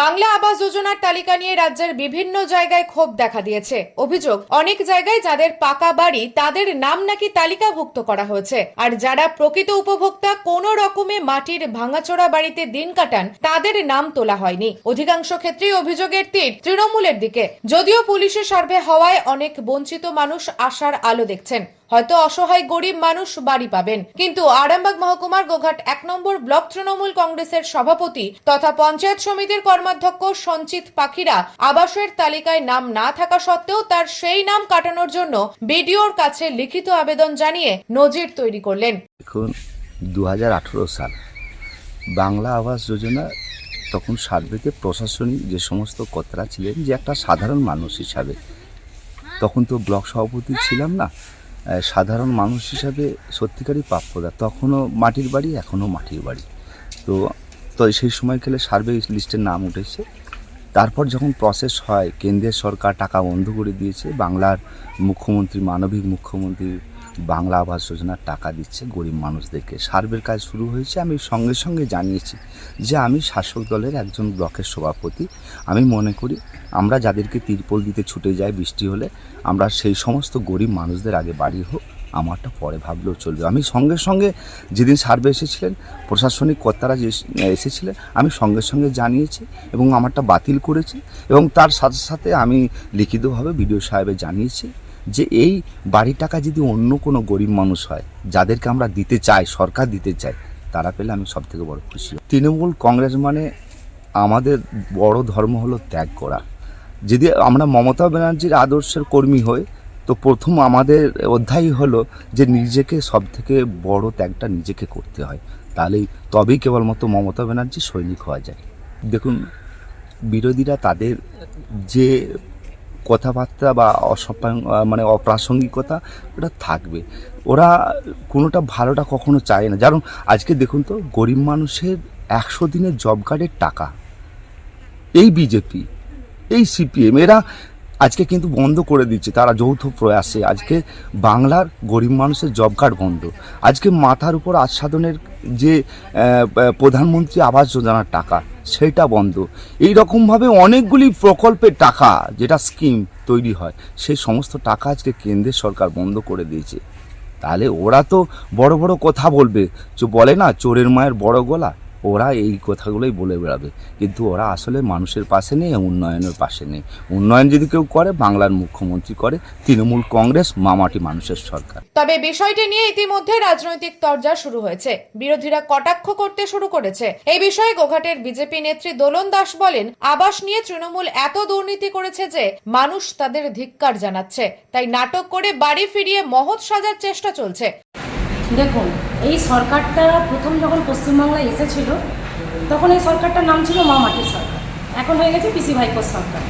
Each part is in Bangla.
বাংলা আবাস যোজনার তালিকা নিয়ে রাজ্যের বিভিন্ন জায়গায় ক্ষোভ দেখা দিয়েছে। অভিযোগ, অনেক জায়গায় যাদের পাকা বাড়ি, তাদের নাম নাকি তালিকাভুক্ত করা হয়েছে। আর যারা প্রকৃত উপভোক্তা, কোনো রকমে মাটির ভাঙাচোরা বাড়িতে দিন কাটান, তাদের নাম তোলা হয়নি। অধিকাংশ ক্ষেত্রেই অভিযোগের তীর তৃণমূলের দিকে। যদিও পুলিশের সার্ভে হওয়ায় অনেক বঞ্চিত মানুষ আশার আলো দেখছেন। হয়তো অসহায় গরিব মানুষ বাড়ি পাবেন। কিন্তু আরামবাগ মহকুমার গোঘাট এক নম্বর ব্লক তৃণমূল কংগ্রেসের সভাপতি তথা পঞ্চায়েত সমিতির কর্মাধ্যক্ষ সঞ্চিত পাখিরা আবাসের তালিকায় নাম না থাকা সত্ত্বেও তার সেই নাম কাটানোর জন্য বিডিওর কাছে লিখিত আবেদন জানিয়ে নজির তৈরি করলেন। এখন দু হাজার আঠারো সাল বাংলা আবাস যোজনা তখন সার্ভেতে প্রশাসনিক যে সমস্ত কর্তারা ছিলেন যে একটা সাধারণ মানুষ হিসাবে, তখন তো ব্লক সভাপতি ছিলাম না সাধারণ মানুষ হিসাবে সত্যিকারই প্রাপ্যদা তখনও মাটির বাড়ি, এখনও মাটির বাড়ি। তো তো সেই সময় গেলে সার্ভে লিস্টের নাম উঠেছে। তারপর যখন প্রসেস হয়, কেন্দ্রের সরকার টাকা বন্ধ করে দিয়েছে, বাংলার মুখ্যমন্ত্রী, মানবিক মুখ্যমন্ত্রী বাংলা আবাস যোজনার টাকা দিচ্ছে গরিব মানুষদেরকে। সার্ভের কাজ শুরু হয়েছে, আমি সঙ্গে সঙ্গে জানিয়েছি যে আমি শাসক দলের একজন ব্লকের সভাপতি। আমি মনে করি আমরা যাদেরকে তিরপল দিতে ছুটে যাই বৃষ্টি হলে, আমরা সেই সমস্ত গরিব মানুষদের আগে বাড়ি হোক, আমারটা পরে ভাবলেও চলবে। আমি সঙ্গে সঙ্গে যেদিন সার্ভে এসেছিলেন, প্রশাসনিক কর্তারা যে এসেছিলেন, আমি সঙ্গে সঙ্গে জানিয়েছি এবং আমারটা বাতিল করেছি এবং তার সাথে সাথে আমি লিখিতভাবে বিডিও সাহেবে জানিয়েছি যে এই বাড়ির টাকা যদি অন্য কোনো গরিব মানুষ হয়, যাদেরকে আমরা দিতে চাই, সরকার দিতে চাই, তারা পেলে আমি সব থেকে বড় খুশি। তৃণমূল কংগ্রেস মানে আমাদের বড় ধর্ম হলো ত্যাগ করা। যদি আমরা মমতা ব্যানার্জির আদর্শের কর্মী হই, তো প্রথম আমাদের অধ্যায় হলো যে নিজেকে সব থেকে বড় ত্যাগটা নিজেকে করতে হয়। তাহলেই তবেই কেবলমাত্র মমতা ব্যানার্জি সৈনিক হওয়া যায়। দেখুন, বিরোধীরা তাদের যে কথাবার্তা বা অসপ্রাং মানে অপ্রাসঙ্গিকতা ওটা থাকবে। ওরা কোনোটা ভালোটা কখনো চায় না। যেমন আজকে দেখুন তো, গরিব মানুষের একশো দিনের জব কার্ডের টাকা। এই বিজেপি এই সিপিএম এরা আজকে কিন্তু বন্ধ করে দিচ্ছে, তারা যৌথ প্রয়াসে। আজকে বাংলার গরিব মানুষের জব কার্ড বন্ধ। আজকে মাথার উপর আচ্ছাদনের যে প্রধানমন্ত্রী আবাস যোজনার টাকা, সেটা বন্ধ। এই রকমভাবে অনেকগুলি প্রকল্পের টাকা, যেটা স্কিম তৈরি হয় সেই সমস্ত টাকা আজকে কেন্দ্রের সরকার বন্ধ করে দিয়েছে। তাহলে ওরা তো বড় বড় কথা বলবে বলে না, চোরের মায়ের বড় গলা। ওরা এই কথাগুলোই বলে বেড়াবে। কিন্তু ওরা আসলে মানুষের পাশে নেই উন্নয়নের পাশে নেই। উন্নয়ন যদি কেউ করে, বাংলার মুখ্যমন্ত্রী করে, তৃণমূল কংগ্রেস মামাটি মানুষের সরকার। তবে বিষয়টি নিয়ে ইতিমধ্যে রাজনৈতিক তরজা শুরু হয়েছে। বিরোধীরা কটাক্ষ করতে শুরু করেছে। এই বিষয়ে গোঘাটের বিজেপি নেত্রী দোলন দাস বলেন, আবাস নিয়ে তৃণমূল এত দুর্নীতি করেছে যে মানুষ তাদের ধিক্কার জানাচ্ছে। তাই নাটক করে বাড়ি ফিরিয়ে মহৎ সাজার চেষ্টা চলছে। দেখুন, এই সরকারটা প্রথম যখন পশ্চিমবাংলায় এসেছিল, তখন এই সরকারটার নাম ছিল মা মাটির সরকার। এখন হয়ে গেছে পিসি ভাইপোর সরকার।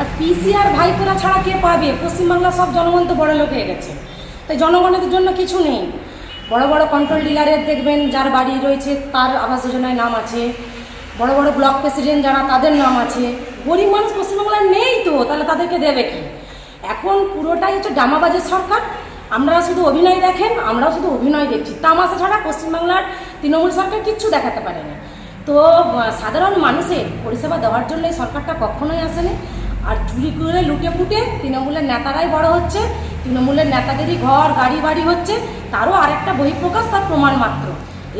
আর পিসি আর ভাইপোরা ছাড়া কে পাবে? পশ্চিমবাংলার সব জনগণ তো বড় লোক হয়ে গেছে। তাই জনগণের জন্য কিছু নেই। বড় বড় কন্ট্রোল ডিলারের দেখবেন, যার বাড়ি রয়েছে, তার আবাস যোজনায় নাম আছে। বড় বড় ব্লক প্রেসিডেন্ট যারা, তাদের নাম আছে। গরিব মানুষ পশ্চিমবাংলায় নেই তো, তাহলে তাদেরকে দেবে কি? এখন পুরোটাই হচ্ছে ডামাবাজের সরকার। আপনারা শুধু অভিনয় দেখেন, আমরাও শুধু অভিনয় দেখছি। তামাশা ছাড়া পশ্চিমবাংলার তৃণমূল সরকার কিচ্ছু দেখাতে পারেনি। তো সাধারণ মানুষের পরিষেবা দেওয়ার জন্য এই সরকারটা কখনোই আসেনি। আর চুরি করে লুটে ফুটে তৃণমূলের নেতারাই বড় হচ্ছে, তৃণমূলের নেতাদেরই ঘর, গাড়ি, বাড়ি হচ্ছে, তারও আরেকটা বহিঃপ্রকাশ তার প্রমাণ মাত্র।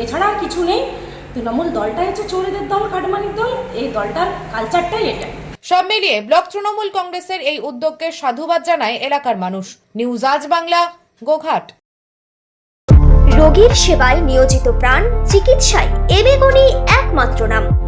এছাড়া আর কিছু নেই। তৃণমূল দলটাই হচ্ছে চোরেদের দল, কাটমানির দল, এই দলটার কালচারটাই এটাই সব মিলিয়ে ব্লক তৃণমূল কংগ্রেসের এই উদ্যোগকে সাধুবাদ জানায় এলাকার মানুষ। নিউজ আজ বাংলা, গোঘাট। রোগীর সেবায় নিয়োজিত প্রাণ চিকিৎসায় এবেগুনি একমাত্র নাম।